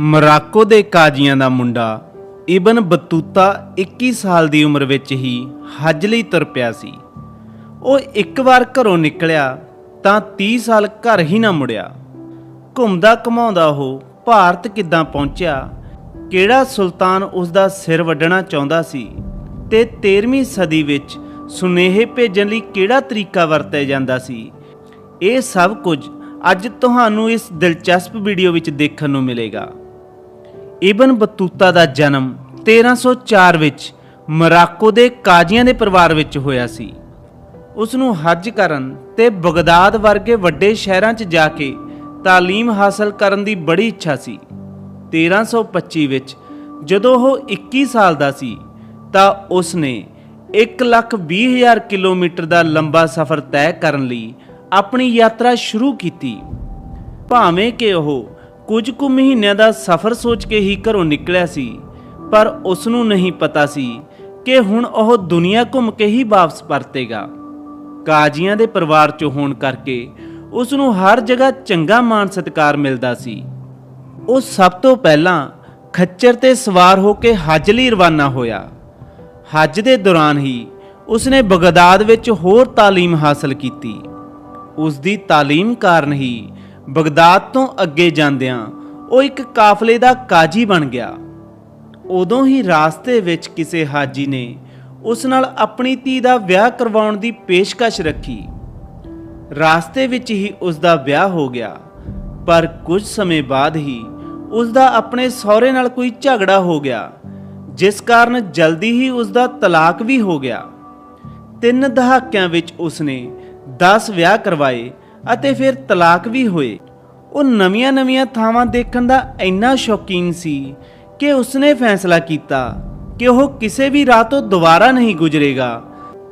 ਮਰਾਕੋ ਦੇ ਕਾਜ਼ੀਆਂ ਦਾ ਮੁੰਡਾ ਇਬਨ ਬਤੂਤਾ 21 ਸਾਲ ਦੀ ਉਮਰ ਵਿੱਚ ਹੀ ਹੱਜ ਲਈ ਤੁਰ ਪਿਆ ਸੀ। ਉਹ ਇੱਕ ਵਾਰ ਘਰੋਂ ਨਿਕਲਿਆ ਤਾਂ 30 ਸਾਲ ਘਰ ਹੀ ਨਾ ਮੁੜਿਆ। ਘੁੰਮਦਾ ਘਮਾਉਂਦਾ ਉਹ ਭਾਰਤ ਕਿੱਦਾਂ ਪਹੁੰਚਿਆ, ਕਿਹੜਾ ਸੁਲਤਾਨ ਉਸ ਦਾ ਸਿਰ ਵੱਢਣਾ ਚਾਹੁੰਦਾ ਸੀ ਤੇ 13ਵੀਂ ਸਦੀ ਵਿੱਚ ਸੁਨੇਹੇ ਭੇਜਣ ਲਈ ਕਿਹੜਾ ਤਰੀਕਾ ਵਰਤਿਆ ਜਾਂਦਾ ਸੀ, ਇਹ ਸਭ ਕੁਝ ਅੱਜ ਤੁਹਾਨੂੰ ਇਸ ਦਿਲਚਸਪ ਵੀਡੀਓ ਵਿੱਚ ਦੇਖਣ ਨੂੰ ਮਿਲੇਗਾ। ਇਬਨ ਬਤੂਤਾ ਦਾ ਜਨਮ 1304 ਵਿੱਚ ਮਰਾਕੋ ਦੇ ਕਾਜ਼ੀਆਂ ਦੇ ਪਰਿਵਾਰ ਵਿੱਚ ਹੋਇਆ ਸੀ ਉਸ ਨੂੰ ਹੱਜ ਕਰਨ ਤੇ ਬਗਦਾਦ ਵਰਗੇ ਵੱਡੇ ਸ਼ਹਿਰਾਂ 'ਚ ਜਾ ਕੇ تعلیم ਹਾਸਲ ਕਰਨ ਦੀ ਬੜੀ ਇੱਛਾ ਸੀ 1325 ਵਿੱਚ ਜਦੋਂ ਉਹ 21 ਸਾਲ ਦਾ ਸੀ ਤਾਂ ਉਸ ਨੇ 120000 ਕਿਲੋਮੀਟਰ ਦਾ ਲੰਬਾ ਸਫ਼ਰ ਤੈਅ ਕਰਨ ਲਈ ਆਪਣੀ ਯਾਤਰਾ ਸ਼ੁਰੂ ਕੀਤੀ ਭਾਵੇਂ ਕਿ ਉਹ ਕੁਝ ਕੁ ਮਹੀਨਿਆਂ ਦਾ ਸਫ਼ਰ ਸੋਚ ਕੇ ਹੀ ਘਰੋਂ ਨਿਕਲਿਆ ਸੀ ਪਰ ਉਸ ਨੂੰ ਨਹੀਂ ਪਤਾ ਸੀ ਕਿ ਹੁਣ ਉਹ ਦੁਨੀਆ ਘੁੰਮ ਕੇ ਹੀ ਵਾਪਸ ਪਰਤੇਗਾ ਕਾਜ਼ੀਆਂ ਦੇ ਪਰਿਵਾਰ ਚੋਂ ਹੋਣ ਕਰਕੇ ਉਸ ਨੂੰ ਹਰ ਜਗ੍ਹਾ ਚੰਗਾ ਮਾਣ ਸਤਿਕਾਰ ਮਿਲਦਾ ਸੀ ਉਹ ਸਭ ਤੋਂ ਪਹਿਲਾਂ ਖੱਚਰ ਤੇ ਸਵਾਰ ਹੋ ਕੇ ਹੱਜ ਲਈ ਰਵਾਨਾ ਹੋਇਆ ਹੱਜ ਦੇ ਦੌਰਾਨ ਹੀ ਉਸਨੇ ਬਗਦਾਦ ਵਿੱਚ ਹੋਰ تعلیم ਹਾਸਲ ਕੀਤੀ ਉਸ ਦੀ تعلیم ਕਾਰਨ ਹੀ ਬਗਦਾਦ ਤੋਂ ਅੱਗੇ ਜਾਂਦਿਆਂ ਉਹ ਇੱਕ ਕਾਫਲੇ ਦਾ ਕਾਜੀ ਬਣ ਗਿਆ। ਉਦੋਂ ਹੀ ਰਾਸਤੇ ਵਿੱਚ ਕਿਸੇ ਹਾਜੀ ਨੇ ਉਸ ਨਾਲ ਆਪਣੀ ਧੀ ਦਾ ਵਿਆਹ ਕਰਵਾਉਣ ਦੀ ਪੇਸ਼ਕਸ਼ ਰੱਖੀ। ਰਾਸਤੇ ਵਿੱਚ ਹੀ ਉਸ ਦਾ ਵਿਆਹ ਹੋ ਗਿਆ, ਪਰ ਕੁਝ ਸਮੇਂ ਬਾਅਦ ਹੀ ਉਸ ਦਾ ਆਪਣੇ ਸਹੁਰੇ ਨਾਲ ਕੋਈ ਝਗੜਾ ਹੋ ਗਿਆ, ਜਿਸ ਕਾਰਨ ਜਲਦੀ ਹੀ ਉਸ ਦਾ ਤਲਾਕ ਵੀ ਹੋ ਗਿਆ। ਤਿੰਨ ਦਹਾਕਿਆਂ ਵਿੱਚ ਉਸ ਨੇ 10 ਵਿਆਹ ਕਰਵਾਏ ਅਤੇ ਫਿਰ ਤਲਾਕ ਵੀ ਹੋਏ। ਉਹ ਨਵੀਆਂ-ਨਵੀਆਂ ਥਾਵਾਂ ਦੇਖਣ ਦਾ ਇੰਨਾ ਸ਼ੌਕੀਨ ਸੀ ਕਿ ਉਸਨੇ ਫੈਸਲਾ ਕੀਤਾ ਕਿ ਉਹ ਕਿਸੇ ਵੀ ਰਾਹ ਤੋਂ ਦੁਬਾਰਾ ਨਹੀਂ ਗੁਜ਼ਰੇਗਾ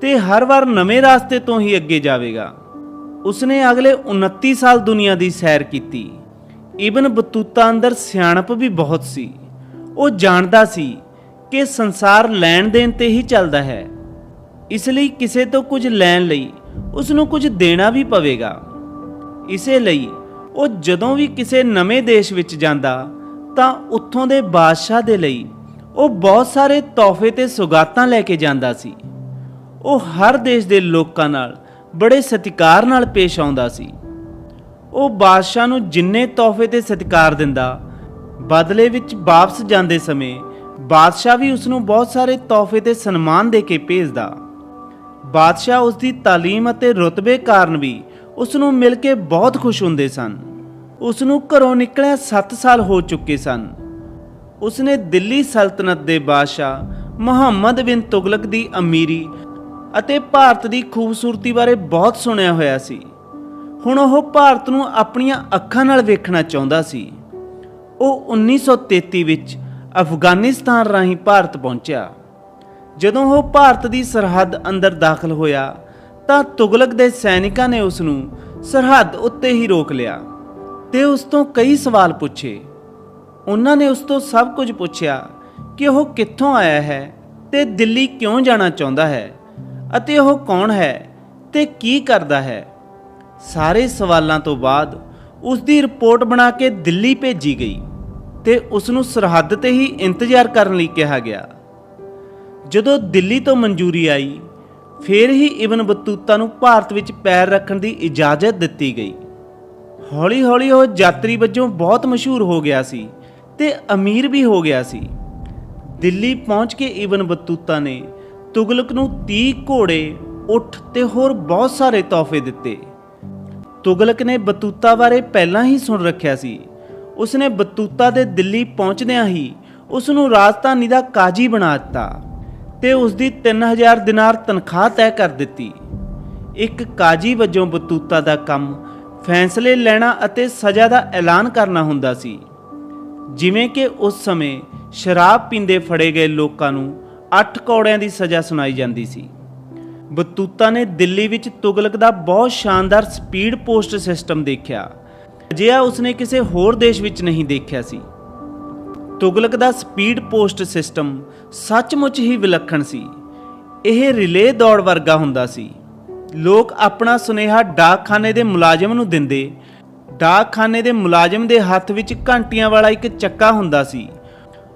ਤੇ ਹਰ ਵਾਰ ਨਵੇਂ ਰਸਤੇ ਤੋਂ ਹੀ ਅੱਗੇ ਜਾਵੇਗਾ। ਉਸਨੇ ਅਗਲੇ 29 ਸਾਲ ਦੁਨੀਆ ਦੀ ਸੈਰ ਕੀਤੀ। ਇਬਨ ਬਤੂਤਾ ਅੰਦਰ ਸਿਆਣਪ ਵੀ ਬਹੁਤ ਸੀ। ਉਹ ਜਾਣਦਾ ਸੀ ਕਿ ਸੰਸਾਰ ਲੈਣ ਦੇਣ ਤੇ ਹੀ ਚੱਲਦਾ ਹੈ। ਇਸ ਲਈ ਕਿਸੇ ਤੋਂ ਕੁਝ ਲੈਣ ਲਈ ਉਸ ਨੂੰ ਕੁਝ ਦੇਣਾ ਵੀ ਪਵੇਗਾ। ਇਸੇ ਲਈ ਉਹ ਜਦੋਂ ਵੀ ਕਿਸੇ ਨਵੇਂ ਦੇਸ਼ ਵਿੱਚ ਜਾਂਦਾ ਤਾਂ ਉੱਥੋਂ ਦੇ ਬਾਦਸ਼ਾਹ ਦੇ ਲਈ ਉਹ ਬਹੁਤ ਸਾਰੇ ਤੋਹਫੇ ਤੇ ਸੁਗਾਤਾਂ ਲੈ ਕੇ ਜਾਂਦਾ ਸੀ ਉਹ ਹਰ ਦੇਸ਼ ਦੇ ਲੋਕਾਂ ਨਾਲ ਬੜੇ ਸਤਿਕਾਰ ਨਾਲ ਪੇਸ਼ ਆਉਂਦਾ ਸੀ ਉਹ ਬਾਦਸ਼ਾਹ ਨੂੰ ਜਿੰਨੇ ਤੋਹਫੇ ਤੇ ਸਤਿਕਾਰ ਦਿੰਦਾ ਬਦਲੇ ਵਿੱਚ ਵਾਪਸ ਜਾਂਦੇ ਸਮੇਂ ਬਾਦਸ਼ਾਹ ਵੀ ਉਸ ਨੂੰ ਬਹੁਤ ਸਾਰੇ ਤੋਹਫੇ ਤੇ ਸਨਮਾਨ ਦੇ ਕੇ ਭੇਜਦਾ ਬਾਦਸ਼ਾਹ ਉਸ ਦੀ تعلیم ਅਤੇ ਰੁਤਬੇ ਕਾਰਨ ਵੀ ਉਸ ਨੂੰ ਮਿਲ ਕੇ ਬਹੁਤ ਖੁਸ਼ ਹੁੰਦੇ ਸਨ। ਉਸ ਨੂੰ ਘਰੋਂ ਨਿਕਲਿਆ 7 ਸਾਲ ਹੋ ਚੁੱਕੇ ਸਨ। ਉਸ ਨੇ ਦਿੱਲੀ ਸਲਤਨਤ ਦੇ ਬਾਦਸ਼ਾਹ ਮੁਹੰਮਦ ਬਿਨ ਤੁਗਲਕ ਦੀ ਅਮੀਰੀ ਅਤੇ ਭਾਰਤ ਦੀ ਖੂਬਸੂਰਤੀ ਬਾਰੇ ਬਹੁਤ ਸੁਣਿਆ ਹੋਇਆ ਸੀ। ਹੁਣ ਉਹ ਭਾਰਤ ਨੂੰ ਆਪਣੀਆਂ ਅੱਖਾਂ ਨਾਲ ਵੇਖਣਾ ਚਾਹੁੰਦਾ ਸੀ। ਉਹ 1933 ਵਿੱਚ ਅਫਗਾਨਿਸਤਾਨ ਰਾਹੀਂ ਭਾਰਤ ਪਹੁੰਚਿਆ। ਜਦੋਂ ਉਹ ਭਾਰਤ ਦੀ ਸਰਹੱਦ ਅੰਦਰ ਦਾਖਲ ਹੋਇਆ ਤਾਂ ਤੁਗਲਕ ਦੇ ਸੈਨਿਕਾਂ ਨੇ ਉਸ ਨੂੰ ਸਰਹੱਦ ਉੱਤੇ ਹੀ ਰੋਕ ਲਿਆ ਤੇ ਉਸ ਤੋਂ ਕਈ ਸਵਾਲ ਪੁੱਛੇ। ਉਹਨਾਂ ਨੇ ਉਸ ਤੋਂ ਸਭ ਕੁਝ ਪੁੱਛਿਆ ਕਿ ਉਹ ਕਿੱਥੋਂ ਆਇਆ ਹੈ ਤੇ ਦਿੱਲੀ ਕਿਉਂ ਜਾਣਾ ਚਾਹੁੰਦਾ ਹੈ ਅਤੇ ਉਹ ਕੌਣ ਹੈ ਤੇ ਕੀ ਕਰਦਾ ਹੈ। ਸਾਰੇ ਸਵਾਲਾਂ ਤੋਂ ਬਾਅਦ ਉਸ ਦੀ ਰਿਪੋਰਟ ਬਣਾ ਕੇ ਦਿੱਲੀ ਭੇਜੀ ਗਈ ਤੇ ਉਸ ਨੂੰ ਸਰਹੱਦ ਤੇ ਹੀ ਇੰਤਜ਼ਾਰ ਕਰਨ ਲਈ ਕਿਹਾ ਗਿਆ। ਜਦੋਂ ਦਿੱਲੀ ਤੋਂ ਮਨਜ਼ੂਰੀ ਆਈ ਫਿਰ ਹੀ ਇਬਨ ਬਤੂਤਾ ਨੂੰ ਭਾਰਤ ਵਿੱਚ ਪੈਰ ਰੱਖਣ ਦੀ ਇਜਾਜ਼ਤ ਦਿੱਤੀ ਗਈ। ਹੌਲੀ-ਹੌਲੀ ਉਹ ਯਾਤਰੀ ਵਜੋਂ ਬਹੁਤ ਮਸ਼ਹੂਰ ਹੋ ਗਿਆ ਸੀ ਤੇ ਅਮੀਰ ਵੀ ਹੋ ਗਿਆ ਸੀ। ਦਿੱਲੀ ਪਹੁੰਚ ਕੇ ਇਬਨ ਬਤੂਤਾ ਨੇ ਤੁਗਲਕ ਨੂੰ 30 ਘੋੜੇ, ਉੱਠ ਤੇ ਹੋਰ ਬਹੁਤ ਸਾਰੇ ਤੋਹਫੇ ਦਿੱਤੇ। ਤੁਗਲਕ ਨੇ ਬਤੂਤਾ ਬਾਰੇ ਪਹਿਲਾਂ ਹੀ ਸੁਣ ਰੱਖਿਆ ਸੀ। ਉਸਨੇ ਬਤੂਤਾ ਦੇ ਦਿੱਲੀ ਪਹੁੰਚਦਿਆਂ ਹੀ ਉਸ ਨੂੰ ਰਾਜਧਾਨੀ ਦਾ ਕਾਜੀ ਬਣਾ ਦਿੱਤਾ। ਤੇ ਉਸ ਦੀ 3000 ਦਿਨਾਰ ਤਨਖਾਹ ਤੈਅ ਕਰ ਦਿੱਤੀ। ਇੱਕ ਕਾਜੀ ਵਜੋਂ ਬਤੂਤਾ ਦਾ ਕੰਮ ਫੈਸਲੇ ਲੈਣਾ ਅਤੇ ਸਜ਼ਾ ਦਾ ਐਲਾਨ ਕਰਨਾ ਹੁੰਦਾ ਸੀ। ਜਿਵੇਂ ਕਿ ਉਸ ਸਮੇਂ ਸ਼ਰਾਬ ਪੀਂਦੇ ਫੜੇ ਗਏ ਲੋਕਾਂ ਨੂੰ 8 ਕੌੜਿਆਂ ਦੀ ਸਜ਼ਾ ਸੁਣਾਈ ਜਾਂਦੀ ਸੀ। ਬਤੂਤਾ ਨੇ ਦਿੱਲੀ ਵਿੱਚ ਤੁਗਲਕ ਦਾ ਬਹੁਤ ਸ਼ਾਨਦਾਰ ਸਪੀਡ ਪੋਸਟ ਸਿਸਟਮ ਦੇਖਿਆ। ਅਜਿਹਾ ਉਸਨੇ ਕਿਸੇ ਹੋਰ ਦੇਸ਼ ਵਿੱਚ ਨਹੀਂ ਦੇਖਿਆ ਸੀ। ਤੁਗਲਕ ਦਾ ਸਪੀਡ ਪੋਸਟ ਸਿਸਟਮ ਸੱਚਮੁੱਚ ਹੀ ਵਿਲੱਖਣ ਸੀ। ਇਹ ਰਿਲੇ ਦੌੜ ਵਰਗਾ ਹੁੰਦਾ ਸੀ। ਲੋਕ ਆਪਣਾ ਸੁਨੇਹਾ ਡਾਕਖਾਨੇ ਦੇ ਮੁਲਾਜ਼ਮ ਨੂੰ ਦਿੰਦੇ। ਡਾਕਖਾਨੇ ਦੇ ਮੁਲਾਜ਼ਮ ਦੇ ਹੱਥ ਵਿੱਚ ਘੰਟੀਆਂ ਵਾਲਾ ਇੱਕ ਚੱਕਾ ਹੁੰਦਾ ਸੀ।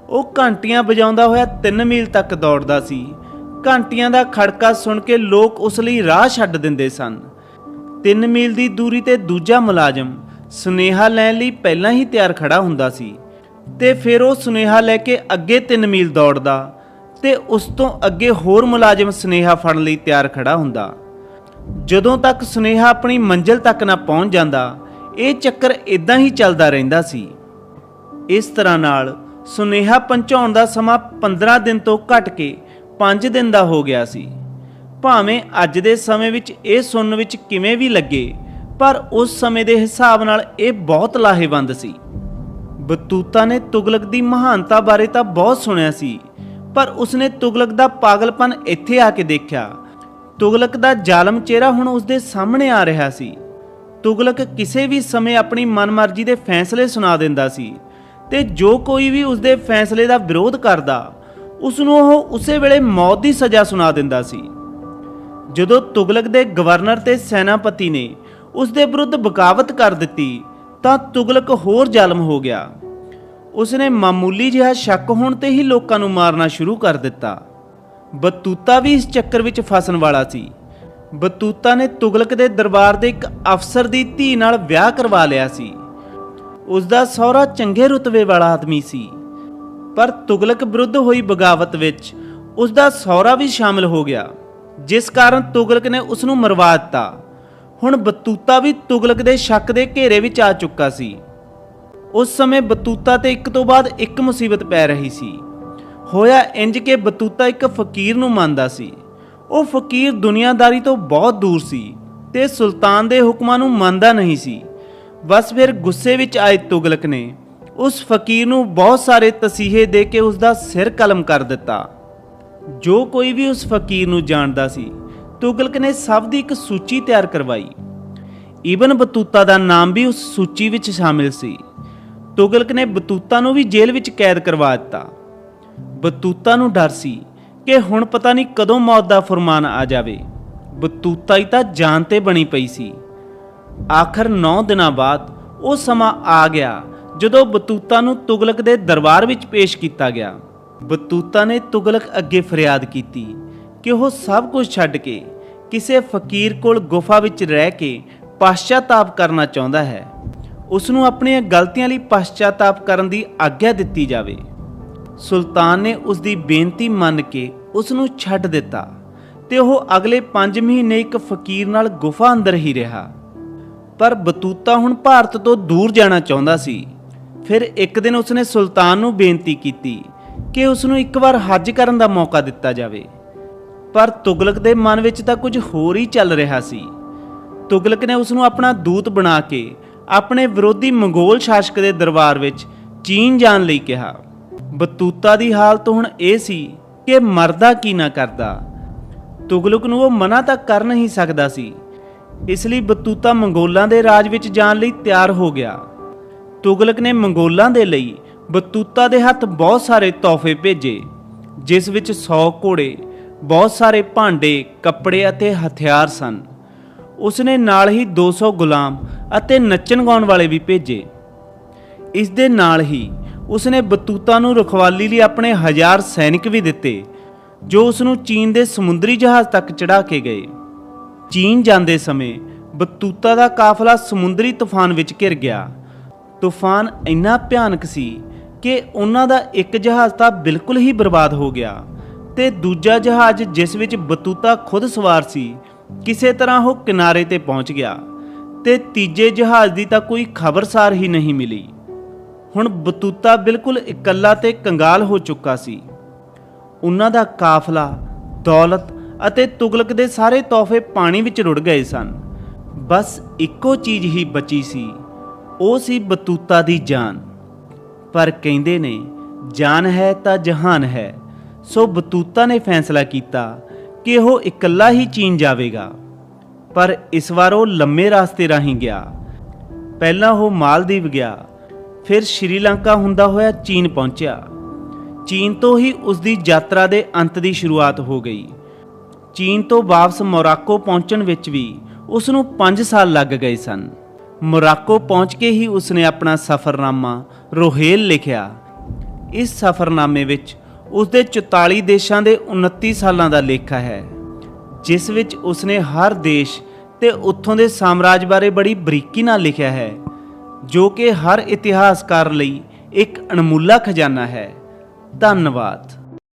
ਉਹ ਘੰਟੀਆਂ ਵਜਾਉਂਦਾ ਹੋਇਆ 3 ਮੀਲ ਤੱਕ ਦੌੜਦਾ ਸੀ। ਘੰਟੀਆਂ ਦਾ ਖੜਕਾ ਸੁਣ ਕੇ ਲੋਕ ਉਸ ਲਈ ਰਾਹ ਛੱਡ ਦਿੰਦੇ ਸਨ। 3 ਮੀਲ ਦੀ ਦੂਰੀ ਤੇ ਦੂਜਾ ਮੁਲਾਜ਼ਮ ਸੁਨੇਹਾ ਲੈਣ ਲਈ ਪਹਿਲਾਂ ਹੀ ਤਿਆਰ ਖੜਾ ਹੁੰਦਾ ਸੀ। ਤੇ ਫਿਰ ਉਹ ਸੁਨੇਹਾ ਲੈ ਕੇ ਅੱਗੇ 3 ਮੀਲ ਦੌੜਦਾ ਤੇ ਉਸ ਤੋਂ ਅੱਗੇ ਹੋਰ ਮੁਲਾਜ਼ਮ ਸੁਨੇਹਾ ਫੜਨ ਲਈ ਤਿਆਰ ਖੜਾ ਹੁੰਦਾ। ਜਦੋਂ ਤੱਕ ਸੁਨੇਹਾ ਆਪਣੀ ਮੰਜ਼ਿਲ ਤੱਕ ਨਾ ਪਹੁੰਚ ਜਾਂਦਾ, ਇਹ ਚੱਕਰ ਇਦਾਂ ਹੀ ਚੱਲਦਾ ਰਹਿੰਦਾ ਸੀ। ਇਸ ਤਰ੍ਹਾਂ ਨਾਲ ਸੁਨੇਹਾ ਪਹੁੰਚਾਉਣ ਦਾ ਸਮਾਂ 15 ਦਿਨ ਤੋਂ ਘਟ ਕੇ 5 ਦਿਨ ਦਾ ਹੋ ਗਿਆ ਸੀ। ਭਾਵੇਂ ਅੱਜ ਦੇ ਸਮੇਂ ਵਿੱਚ ਇਹ ਸੁਣਨ ਵਿੱਚ ਕਿਵੇਂ ਵੀ ਲੱਗੇ, ਪਰ ਉਸ ਸਮੇਂ ਦੇ ਹਿਸਾਬ ਨਾਲ ਇਹ ਬਹੁਤ ਲਾਹੇਵੰਦ ਸੀ। ਬਤੂਤਾ ਨੇ ਤੁਗਲਕ ਦੀ ਮਹਾਨਤਾ ਬਾਰੇ ਤਾਂ ਬਹੁਤ ਸੁਣਿਆ ਸੀ, ਪਰ ਉਸਨੇ ਤੁਗਲਕ ਦਾ ਪਾਗਲਪਨ ਇੱਥੇ ਆ ਕੇ ਦੇਖਿਆ। ਤੁਗਲਕ ਦਾ ਜ਼ਾਲਮ ਚਿਹਰਾ ਹੁਣ ਉਸਦੇ ਸਾਹਮਣੇ ਆ ਰਿਹਾ ਸੀ। ਤੁਗਲਕ ਕਿਸੇ ਵੀ ਸਮੇਂ ਆਪਣੀ ਮਨਮਰਜ਼ੀ ਦੇ ਫੈਸਲੇ ਸੁਣਾ ਦਿੰਦਾ ਸੀ ਤੇ ਜੋ ਕੋਈ ਵੀ ਉਸਦੇ ਫੈਸਲੇ ਦਾ ਵਿਰੋਧ ਕਰਦਾ ਉਸ ਨੂੰ ਉਹ ਉਸੇ ਵੇਲੇ ਮੌਤ ਦੀ ਸਜ਼ਾ ਸੁਣਾ ਦਿੰਦਾ ਸੀ। ਜਦੋਂ ਤੁਗਲਕ ਦੇ ਗਵਰਨਰ ਤੇ ਸੈਨਾਪਤੀ ਨੇ ਉਸ ਦੇ ਵਿਰੁੱਧ ਬਗਾਵਤ ਕਰ ਦਿੱਤੀ ਤਾਂ ਤੁਗਲਕ ਹੋਰ ਜ਼ਾਲਮ ਹੋ ਗਿਆ। ਉਸਨੇ ਮਾਮੂਲੀ ਜਿਹਾ ਸ਼ੱਕ ਹੋਣ ਤੇ ਹੀ ਲੋਕਾਂ ਨੂੰ ਮਾਰਨਾ ਸ਼ੁਰੂ ਕਰ ਦਿੱਤਾ। ਬਤੂਤਾ ਵੀ ਇਸ ਚੱਕਰ ਵਿੱਚ ਫਸਣ ਵਾਲਾ ਸੀ। ਬਤੂਤਾ ਨੇ ਤੁਗਲਕ ਦੇ ਦਰਬਾਰ ਦੇ ਇੱਕ ਅਫਸਰ ਦੀ ਧੀ ਨਾਲ ਵਿਆਹ ਕਰਵਾ ਲਿਆ ਸੀ। ਉਸ ਦਾ ਸਹੁਰਾ ਚੰਗੇ ਰੁਤਬੇ ਵਾਲਾ ਆਦਮੀ ਸੀ। ਪਰ ਤੁਗਲਕ ਵਿਰੁੱਧ ਹੋਈ ਬਗਾਵਤ ਵਿੱਚ ਉਸ ਦਾ ਸਹੁਰਾ ਵੀ ਸ਼ਾਮਲ ਹੋ ਗਿਆ, ਜਿਸ ਕਾਰਨ ਤੁਗਲਕ ਨੇ ਉਸ ਨੂੰ ਮਰਵਾ ਦਿੱਤਾ। ਹੁਣ ਬਤੂਤਾ ਵੀ ਤੁਗਲਕ ਦੇ ਸ਼ੱਕ ਦੇ ਘੇਰੇ ਵਿੱਚ ਆ ਚੁੱਕਾ ਸੀ। ਉਸ ਸਮੇਂ ਬਤੂਤਾ ਤੇ ਇੱਕ ਤੋਂ ਬਾਅਦ ਇੱਕ ਮੁਸੀਬਤ ਪੈ ਰਹੀ ਸੀ। ਹੋਇਆ ਇੰਜ ਕਿ ਬਤੂਤਾ ਇੱਕ ਫਕੀਰ ਨੂੰ ਮੰਨਦਾ ਸੀ। ਉਹ ਫਕੀਰ ਦੁਨੀਆਦਾਰੀ ਤੋਂ ਬਹੁਤ ਦੂਰ ਸੀ ਤੇ ਸੁਲਤਾਨ ਦੇ ਹੁਕਮਾਂ ਨੂੰ ਮੰਨਦਾ ਨਹੀਂ ਸੀ। ਬਸ ਫਿਰ ਗੁੱਸੇ ਵਿੱਚ ਆਏ ਤੁਗਲਕ ਨੇ ਉਸ ਫਕੀਰ ਨੂੰ ਬਹੁਤ ਸਾਰੇ ਤਸੀਹੇ ਦੇ ਕੇ ਉਸ ਦਾ ਸਿਰ ਕਲਮ ਕਰ ਦਿੱਤਾ। ਜੋ ਕੋਈ ਵੀ ਉਸ ਫਕੀਰ ਨੂੰ ਜਾਣਦਾ ਸੀ ਤੁਗਲਕ ਨੇ ਸਭ ਦੀ ਇੱਕ ਸੂਚੀ ਤਿਆਰ ਕਰਵਾਈ। ਇਬਨ ਬਤੂਤਾ ਦਾ ਨਾਮ ਵੀ ਉਸ ਸੂਚੀ ਵਿੱਚ ਸ਼ਾਮਿਲ ਸੀ। ਤੁਗਲਕ ਨੇ ਬਤੂਤਾ ਨੂੰ ਵੀ ਜੇਲ੍ਹ ਵਿੱਚ ਕੈਦ ਕਰਵਾ ਦਿੱਤਾ। ਬਤੂਤਾ ਨੂੰ ਡਰ ਸੀ ਕਿ ਹੁਣ ਪਤਾ ਨਹੀਂ ਕਦੋਂ ਮੌਤ ਦਾ ਫਰਮਾਨ ਆ ਜਾਵੇ। ਬਤੂਤਾ ਹੀ ਤਾਂ ਜਾਨ ਤੇ ਬਣੀ ਪਈ ਸੀ। ਆਖਰ 9 ਦਿਨਾਂ ਬਾਅਦ ਉਹ ਸਮਾਂ ਆ ਗਿਆ ਜਦੋਂ ਬਤੂਤਾ ਨੂੰ ਤੁਗਲਕ ਦੇ ਦਰਬਾਰ ਵਿੱਚ ਪੇਸ਼ ਕੀਤਾ ਗਿਆ। ਬਤੂਤਾ ਨੇ ਤੁਗਲਕ ਅੱਗੇ ਫਰਿਆਦ ਕੀਤੀ। ਕਿ ਉਹ ਸਭ ਕੁਝ ਛੱਡ ਕੇ ਕਿਸੇ ਫਕੀਰ ਕੋਲ ਗੁਫਾ ਵਿੱਚ ਰਹਿ ਕੇ ਪਛਤਾਤਾਪ ਕਰਨਾ ਚਾਹੁੰਦਾ ਹੈ। ਉਸ ਨੂੰ ਆਪਣੀਆਂ ਗਲਤੀਆਂ ਲਈ ਪਛਤਾਤਾਪ ਕਰਨ ਦੀ ਆਗਿਆ ਦਿੱਤੀ ਜਾਵੇ। ਸੁਲਤਾਨ ਨੇ ਉਸ ਦੀ ਬੇਨਤੀ ਮੰਨ ਕੇ ਉਸ ਨੂੰ ਛੱਡ ਦਿੱਤਾ ਤੇ ਉਹ ਅਗਲੇ 5 ਮਹੀਨੇ ਇੱਕ ਫਕੀਰ ਨਾਲ ਗੁਫਾ ਅੰਦਰ ਹੀ ਰਿਹਾ। ਪਰ ਬਤੂਤਾ ਹੁਣ ਭਾਰਤ ਤੋਂ ਦੂਰ ਜਾਣਾ ਚਾਹੁੰਦਾ ਸੀ। ਫਿਰ ਇੱਕ ਦਿਨ ਉਸਨੇ ਸੁਲਤਾਨ ਨੂੰ ਬੇਨਤੀ ਕੀਤੀ ਕਿ ਉਸ ਨੂੰ ਇੱਕ ਵਾਰ ਹੱਜ ਕਰਨ ਦਾ ਮੌਕਾ ਦਿੱਤਾ ਜਾਵੇ। ਪਰ ਤੁਗਲਕ ਦੇ ਮਨ ਵਿੱਚ ਤਾਂ ਕੁਝ ਹੋਰ ਹੀ ਚੱਲ ਰਿਹਾ ਸੀ। ਤੁਗਲਕ ਨੇ ਉਸ ਨੂੰ ਆਪਣਾ ਦੂਤ ਬਣਾ ਕੇ ਆਪਣੇ ਵਿਰੋਧੀ ਮੰਗੋਲ ਸ਼ਾਸਕ ਦੇ ਦਰਬਾਰ ਵਿੱਚ ਚੀਨ ਜਾਣ ਲਈ ਕਿਹਾ। ਬਤੂਤਾ ਦੀ ਹਾਲਤ ਹੁਣ ਇਹ ਸੀ ਕਿ ਮਰਦਾ ਕੀ ਨਾ ਕਰਦਾ। ਤੁਗਲਕ ਨੂੰ ਉਹ ਮਨਾ ਤਾਂ ਕਰ ਨਹੀਂ ਸਕਦਾ ਸੀ। ਇਸ ਲਈ ਬਤੂਤਾ ਮੰਗੋਲਾਂ ਦੇ ਰਾਜ ਵਿੱਚ ਜਾਣ ਲਈ ਤਿਆਰ ਹੋ ਗਿਆ। ਤੁਗਲਕ ਨੇ ਮੰਗੋਲਾਂ ਦੇ ਲਈ ਬਤੂਤਾ ਦੇ ਹੱਥ ਬਹੁਤ ਸਾਰੇ ਤੋਹਫੇ ਭੇਜੇ, ਜਿਸ ਵਿੱਚ 100 ਘੋੜੇ ਬਹੁਤ ਸਾਰੇ ਭਾਂਡੇ, ਕੱਪੜੇ ਅਤੇ ਹਥਿਆਰ ਸਨ। ਉਸਨੇ ਨਾਲ ਹੀ 200 ਗੁਲਾਮ ਅਤੇ ਨੱਚਣ ਗਾਉਣ ਵਾਲੇ ਵੀ ਭੇਜੇ। ਇਸ ਦੇ ਨਾਲ ਹੀ ਉਸਨੇ ਬਤੂਤਾ ਨੂੰ ਰਖਵਾਲੀ ਲਈ ਆਪਣੇ ਹਜ਼ਾਰ ਸੈਨਿਕ ਵੀ ਦਿੱਤੇ, ਜੋ ਉਸ ਨੂੰ ਚੀਨ ਦੇ ਸਮੁੰਦਰੀ ਜਹਾਜ਼ ਤੱਕ ਚੜਾ ਕੇ ਗਏ। ਚੀਨ ਜਾਂਦੇ ਸਮੇਂ ਬਤੂਤਾ ਦਾ ਕਾਫਲਾ ਸਮੁੰਦਰੀ ਤੂਫਾਨ ਵਿੱਚ ਘਿਰ ਗਿਆ। ਤੂਫਾਨ ਇੰਨਾ ਭਿਆਨਕ ਸੀ ਕਿ ਉਹਨਾਂ ਦਾ ਇੱਕ ਜਹਾਜ਼ ਤਾਂ ਬਿਲਕੁਲ ਹੀ ਬਰਬਾਦ ਹੋ ਗਿਆ। ਤੇ ਦੂਜਾ ਜਹਾਜ਼ ਜਿਸ ਵਿੱਚ ਬਤੂਤਾ ਖੁਦ ਸਵਾਰ ਸੀ, ਕਿਸੇ ਤਰ੍ਹਾਂ ਉਹ ਕਿਨਾਰੇ ਤੇ ਪਹੁੰਚ ਗਿਆ ਤੇ ਤੀਜੇ ਜਹਾਜ਼ ਦੀ ਤਾਂ ਕੋਈ ਖਬਰਸਾਰ ਹੀ ਨਹੀਂ ਮਿਲੀ। ਹੁਣ ਬਤੂਤਾ ਬਿਲਕੁਲ ਇਕੱਲਾ ਤੇ ਕੰਗਾਲ ਹੋ ਚੁੱਕਾ ਸੀ। ਉਹਨਾਂ ਦਾ ਕਾਫਲਾ, ਦੌਲਤ ਅਤੇ ਤੁਗਲਕ ਦੇ ਸਾਰੇ ਤੋਹਫੇ ਪਾਣੀ ਵਿੱਚ ਰੁੜ ਗਏ ਸਨ। ਬਸ ਇੱਕੋ ਚੀਜ਼ ਹੀ ਬਚੀ ਸੀ, ਉਹ ਸੀ ਬਤੂਤਾ ਦੀ ਜਾਨ। ਪਰ ਕਹਿੰਦੇ ਨੇ, ਜਾਨ ਹੈ ਤਾਂ ਜਹਾਨ ਹੈ। ਸੋ ਬਤੂਤਾ ਨੇ ਫੈਸਲਾ ਕੀਤਾ ਕਿ ਉਹ ਇਕੱਲਾ ਹੀ ਚੀਨ ਜਾਵੇਗਾ। ਪਰ ਇਸ ਵਾਰ ਉਹ ਲੰਮੇ ਰਸਤੇ ਰਾਹੀਂ ਗਿਆ। ਪਹਿਲਾਂ ਉਹ ਮਾਲਦੀਵ ਗਿਆ, ਫਿਰ ਸ਼੍ਰੀਲੰਕਾ ਹੁੰਦਾ ਹੋਇਆ ਚੀਨ ਪਹੁੰਚਿਆ। ਚੀਨ ਤੋਂ ਹੀ ਉਸ ਦੀ ਯਾਤਰਾ ਦੇ ਅੰਤ ਦੀ ਸ਼ੁਰੂਆਤ ਹੋ ਗਈ। ਚੀਨ ਤੋਂ ਵਾਪਸ ਮੋਰਾਕੋ ਪਹੁੰਚਣ ਵਿੱਚ ਵੀ ਉਸ ਨੂੰ 5 ਸਾਲ ਲੱਗ ਗਏ ਸਨ। ਮੋਰਾਕੋ ਪਹੁੰਚ ਕੇ ਹੀ ਉਸਨੇ ਆਪਣਾ ਸਫ਼ਰਨਾਮਾ ਰੋਹੇਲ ਲਿਖਿਆ। ਇਸ ਸਫ਼ਰਨਾਮੇ ਵਿੱਚ ਉਸਦੇ 44 ਦੇਸ਼ਾਂ ਦੇ 29 ਸਾਲਾਂ ਦਾ ਲੇਖਾ ਹੈ, ਜਿਸ ਵਿੱਚ ਉਸਨੇ ਹਰ ਦੇਸ਼ ਤੇ ਉੱਥੋਂ ਦੇ ਸਾਮਰਾਜ ਬਾਰੇ ਬੜੀ ਬਰੀਕੀ ਨਾਲ ਲਿਖਿਆ ਹੈ, ਜੋ ਕਿ ਹਰ ਇਤਿਹਾਸਕਾਰ ਲਈ ਇੱਕ ਅਣਮੁੱਲਾ ਖਜ਼ਾਨਾ ਹੈ। ਧੰਨਵਾਦ।